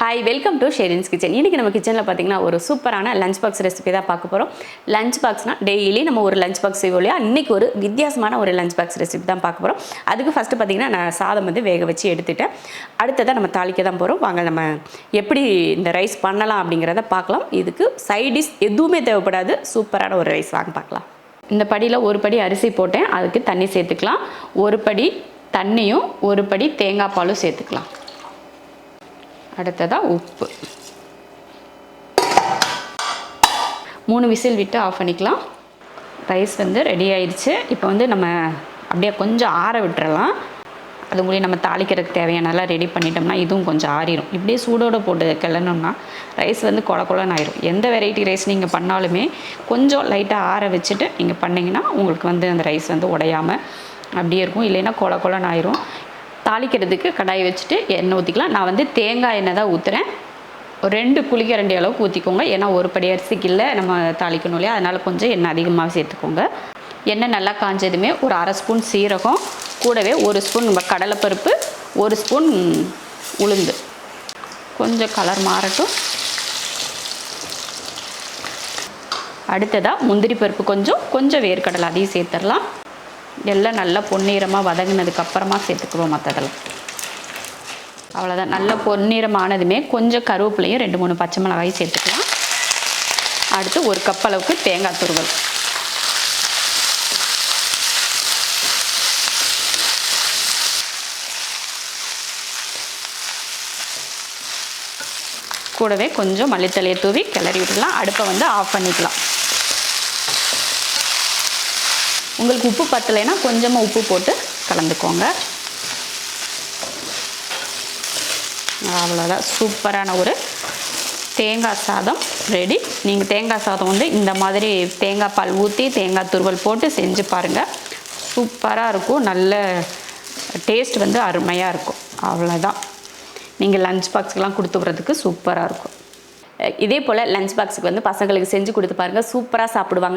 Hi welcome to Sherin's kitchen இன்றைக்கி நம்ம கிச்சனில் பார்த்தீங்கன்னா ஒரு சூப்பரான லஞ்ச் பாக்ஸ் ரெசிபி தான் பார்க்க போகிறோம் லஞ்ச் பாக்ஸ்னால் டெய்லி நம்ம ஒரு லஞ்ச் பாக்ஸ் செய்வோம் இல்லையா? இன்றைக்கி ஒரு வித்தியாசமான ஒரு லஞ்ச் பாக்ஸ் ரெசிபி தான் பார்க்க போகிறோம் அதுக்கு ஃபஸ்ட்டு பார்த்தீங்கன்னா நான் சாதம் வந்து வேக வச்சு எடுத்துட்டேன். அடுத்ததாக நம்ம தாளிக்க தான் போகிறோம் வாங்க நம்ம எப்படி இந்த ரைஸ் பண்ணலாம் அப்படிங்கிறத பார்க்கலாம். இதுக்கு சைடிஷ் எதுவுமே தேவைப்படாது. சூப்பரான ஒரு ரைஸ் வாங்க பார்க்கலாம். இந்த படியில் ஒரு படி அரிசி போட்டேன். அதுக்கு தண்ணி சேர்த்துக்கலாம். ஒரு படி தண்ணியும் ஒரு படி தேங்காய் பாலும் சேர்த்துக்கலாம். அடுத்ததாக உப்பு. மூணு விசில் விட்டு ஆஃப் பண்ணிக்கலாம். ரைஸ் வந்து ரெடி ஆயிடுச்சு. இப்போ வந்து நம்ம அப்படியே கொஞ்சம் ஆற விட்டுறலாம். அது மூலியம் நம்ம தாளிக்கிறதுக்கு தேவையானலாம் ரெடி பண்ணிட்டோம்னா இதுவும் கொஞ்சம் ஆறிடும் இப்படியே சூடோடு போட்டு கிளணும்னா ரைஸ் வந்து கொல கொலன்னு ஆயிரும். எந்த வெரைட்டி ரைஸ் நீங்கள் பண்ணாலுமே கொஞ்சம் லைட்டாக ஆற வச்சுட்டு நீங்கள் பண்ணிங்கன்னா உங்களுக்கு வந்து அந்த ரைஸ் வந்து உடையாமல் அப்படியே இருக்கும். இல்லைன்னா கொல கொலன்னு ஆயிரும். தாளிக்கிறதுக்கு கடாய் வச்சுட்டு எண்ணெய் ஊற்றிக்கலாம் நான் வந்து தேங்காய் எண்ணெய் தான் ஊற்றுறேன் ஒரு ரெண்டு குளிக்கரண்டி அளவுக்கு ஊற்றிக்கோங்க ஏன்னா ஒரு படி அரிசிக்கு இல்லை நம்ம தாளிக்கணும் இல்லையா? அதனால் கொஞ்சம் எண்ணெய் அதிகமாக சேர்த்துக்கோங்க. எண்ணெய் நல்லா காஞ்சதுமே ஒரு அரை ஸ்பூன் சீரகம் கூடவே ஒரு ஸ்பூன் நம்ம கடலைப்பருப்பு ஒரு ஸ்பூன் உளுந்து. கொஞ்சம் கலர் மாறட்டும். அடுத்ததாக முந்திரி பருப்பு கொஞ்சம் கொஞ்சம் வேர்க்கடலை அதையும் சேர்த்துடலாம். எல்லாம் நல்லா பொன்னிறமாக வதங்கினதுக்கு அப்புறமா சேர்த்துக்குவோம் மற்றதெல்லாம் அவ்வளோதான் நல்ல பொன்னீரமானதுமே கொஞ்சம் கருவேப்பிலையும் ரெண்டு மூணு பச்சை மிளகாயும் சேர்த்துக்கலாம். அடுத்து ஒரு கப் அளவுக்கு தேங்காய் துருவல். கூடவே கொஞ்சம் மல்லித்தலையை தூவி கிளறி விடலாம் அடுப்பை வந்து ஆஃப் பண்ணிக்கலாம். உங்களுக்கு உப்பு பத்தலைன்னா கொஞ்சமாக உப்பு போட்டு கலந்துக்கோங்க. அவ்வளோதான் சூப்பரான ஒரு தேங்காய் சாதம் ரெடி நீங்கள் தேங்காய் சாதம் வந்து இந்த மாதிரி தேங்காய் பால் ஊற்றி தேங்காய் துருவல் போட்டு செஞ்சு பாருங்கள் சூப்பராக இருக்கும். நல்ல டேஸ்ட் வந்து அருமையாக இருக்கும். அவ்வளோதான் நீங்கள் லஞ்ச் பாக்ஸ்க்கெலாம் கொடுத்து விட்றதுக்கு சூப்பராக இருக்கும். இதே போல் லஞ்ச் பாக்ஸுக்கு வந்து பசங்களுக்கு செஞ்சு கொடுத்து பாருங்கள் சூப்பராக சாப்பிடுவாங்க.